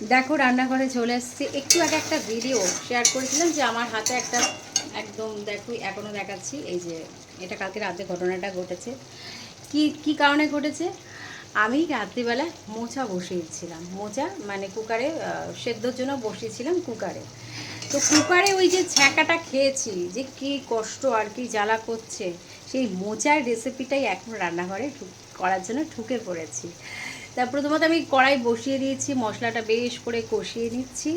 দেখো, রান্নাঘরে চলে এসেছি। একটু আগে একটা ভিডিও শেয়ার করেছিলাম যে আমার হাতে একটা একদম, দেখো এখনও দেখাচ্ছি। এই যে, এটা কালকে রাতে ঘটনাটা ঘটেছে। কি কি কারণে ঘটেছে? আমি রাত্রিবেলা মোচা বসিয়েছিলাম। মোচা মানে কুকারে সেদ্ধর জন্য বসিয়েছিলাম কুকারে। তো কুকারে ওই যে ছ্যাঁকাটা খেয়েছি, যে কি কষ্ট আর কি জ্বালা করছে, সেই মোচার রেসিপিটাই এখন রান্নাঘরে করার জন্য ঢুকে পড়েছি। তা প্রথমত আমি কড়াই বসিয়ে দিয়েছি, মশলাটা বেশ করে কষিয়ে নিচ্ছি।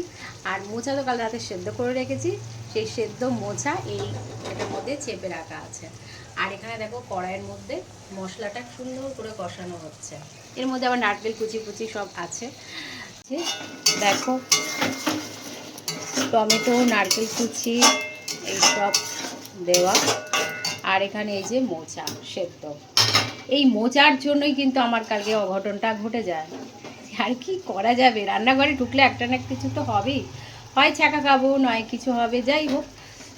আর মোচা তো কাল রাতে সেদ্ধ করে রেখেছি, সেই সেদ্ধ মোচা এই এটার মধ্যে চেপে রাখা আছে। আর এখানে দেখো কড়াইয়ের মধ্যে মশলাটা সুন্দর করে কষানো হচ্ছে। এর মধ্যে আবার নারকেল কুচি কুচি সব আছে। দেখো, টমেটো, নারকেল কুচি এইসব দেওয়া। আর এখানে এই যে মোচা, সেদ্ধ। এই মোচার জন্যই কিন্তু আমার কালকে অঘটনটা ঘটে যায়। আর কি করা যাবে? রান্নাঘরে ঢুকলে একটা না কিছু তো হবেই। হয় ছাকা খাব, নয় কিছু হবে, যাই হোক।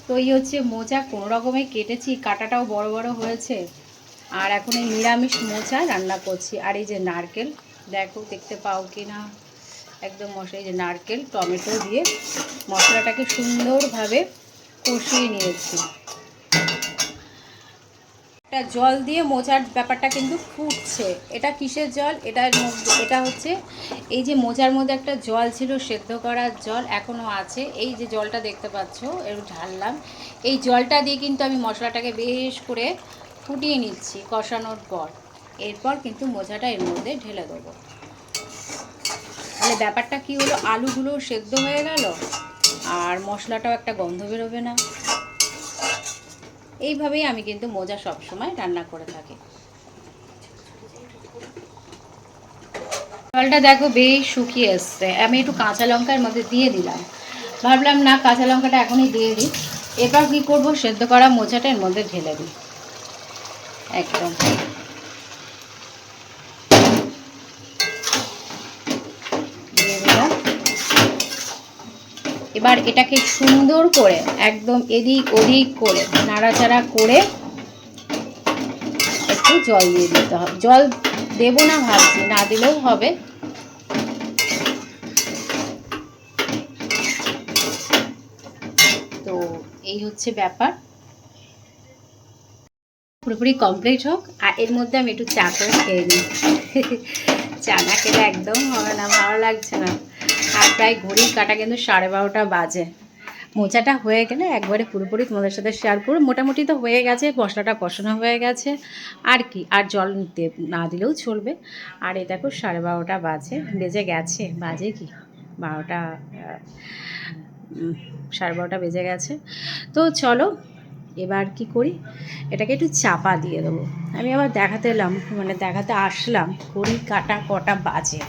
তো এই হচ্ছে মোচা, কোনো রকমে কেটেছি, কাটাটাও বড় বড় হয়েছে। আর এখন এই নিরামিষ মোচা রান্না করছি। আর এই যে নারকেল, দেখো, দেখতে পাও কি না? একদম মশলা এই যে নারকেল, টমেটো দিয়ে মশলাটাকে সুন্দরভাবে কষিয়ে নিয়েছি। একটা জল দিয়ে মোচার ব্যাপারটা কিন্তু ফুটছে। এটা কিসের জল? মধ্যে, এটা হচ্ছে এই যে মোজার মধ্যে একটা জল ছিল, সেদ্ধ করার জল এখনও আছে। এই যে জলটা দেখতে পাচ্ছ, এর ঢাললাম। এই জলটা দিয়ে কিন্তু আমি মশলাটাকে বেশ করে ফুটিয়ে নিচ্ছি কষানোর পর। এরপর কিন্তু মোজাটা এর মধ্যে ঢেলে দেবো। তাহলে ব্যাপারটা কি হলো? আলুগুলো সেদ্ধ হয়ে গেল, আর মশলাটাও একটা গন্ধ বেরোবে না। এইভাবেই আমি কিন্তু মোজা সবসময় রান্না করে থাকি। জলটা দেখো বেশ শুকিয়ে এসছে। আমি একটু কাঁচা লঙ্কার মধ্যে দিয়ে দিলাম। ভাবলাম, না, কাঁচা লঙ্কাটা এখনই দিয়ে দিই। এবার কী করব? সেদ্ধ করা মোচাটা এর মধ্যে ঢেলে দিই। একদম দিয়ে দিলাম এবার এটাকে সুন্দর করে একদম এদিক ওদিক করে নাড়াচাড়া করে একটু জল দিয়ে দিতে হবে। জল দেবো না ভাবছি, না দিলেও হবে। তো এই হচ্ছে ব্যাপার। পুরোপুরি কমপ্লিট হোক, আর এর মধ্যে আমি একটু চা করে খেয়ে নিই। চা না খেলে একদম হবে না, ভালো লাগছে না। আর প্রায় ঘড়ির কাটা কিন্তু সাড়ে বারোটা বাজে। মোচাটা হয়ে গেলে একবারে পুরোপুরি তোমাদের সাথে শেয়ার করব। মোটামুটি তো হয়ে গেছে, মশলাটা কষানো হয়ে গেছে। আর কি, আর জল না দিলেও চলবে। আর এ দেখো সাড়ে বারোটা বাজে, বেজে গেছে। বাজে কি? বারোটা সাড়ে বারোটা বেজে গেছে। তো চলো এবার কি করি? এটাকে একটু চাপা দিয়ে দেবো। আমি আবার দেখাতে এলাম মানে দেখাতে আসলাম ঘড়ি কাটা কটা বাজে।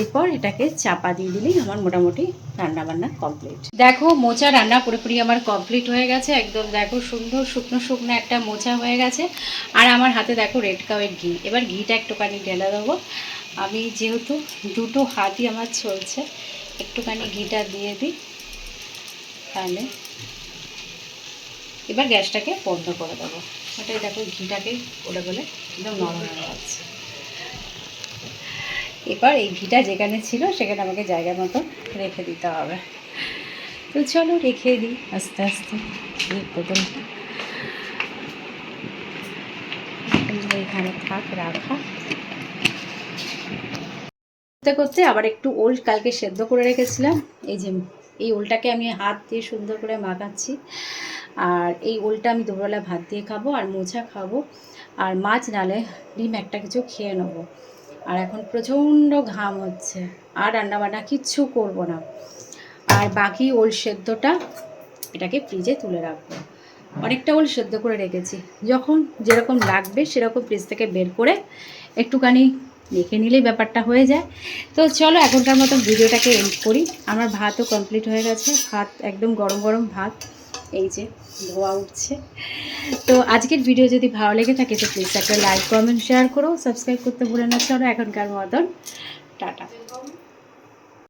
এরপর এটাকে চাপা দিয়ে দিলেই আমার মোটামুটি রান্না বান্না কমপ্লিট দেখো, মোচা রান্না পুরোপুরি আমার কমপ্লিট হয়ে গেছে। একদম দেখো, সুন্দর শুকনো শুকনো একটা মোচা হয়ে গেছে। আর আমার হাতে দেখো রেড কাউয়ের ঘি। এবার ঘিটা একটুখানি ঢেলে দেবো। আমি যেহেতু দুটো হাতই আমার চলছে, একটুখানি ঘিটা দিয়ে দিই, তাহলে এবার গ্যাসটাকে বন্ধ করে দেবো। ওটাই দেখো, ঘিটাকে করে বলে একদম নরম হয়ে যাচ্ছে। এবার এই ঘিটা যেখানে ছিল, সেখানে আমাকে জায়গা মতো রেখে দিতে হবে। তো চলো রেখে দিই আস্তে আস্তে। এখানে থাক, রাখা। করতে করতে আবার একটু ওল্ড কালকে সেদ্ধ করে রেখেছিলাম। এই যে এই ওলটাকে আমি হাত দিয়ে সুন্দর করে মাখাচ্ছি। আর এই ওলটা আমি দুপুরবেলা ভাত দিয়ে খাব আর মোছা খাব। আর মাছ নালে ডিম একটা কিছু খেয়ে নেব। আর এখন প্রচণ্ড ঘাম হচ্ছে, আর রান্নাবান্না কিচ্ছু করব না। আর বাকি ওল সেদ্ধটা এটাকে ফ্রিজে তুলে রাখব। অনেকটা ওল সেদ্ধ করে রেখেছি। যখন যেরকম লাগবে সেরকম ফ্রিজ থেকে বের করে একটুখানি রেখে নিলেই ব্যাপারটা হয়ে যায়। তো চলো এখনকার মতো ভিডিওটাকে এন্ড করি। আমার ভাতও কমপ্লিট হয়ে গেছে। ভাত একদম গরম গরম ভাত। এই যে ধোয়া উঠছে। তো আজকের ভিডিও যদি ভালো লেগে থাকে, তো প্লিজ একটা লাইক কমেন্ট শেয়ার করো। সাবস্ক্রাইব করতে ভুলে না। চলো এখনকার মতন। টাটা।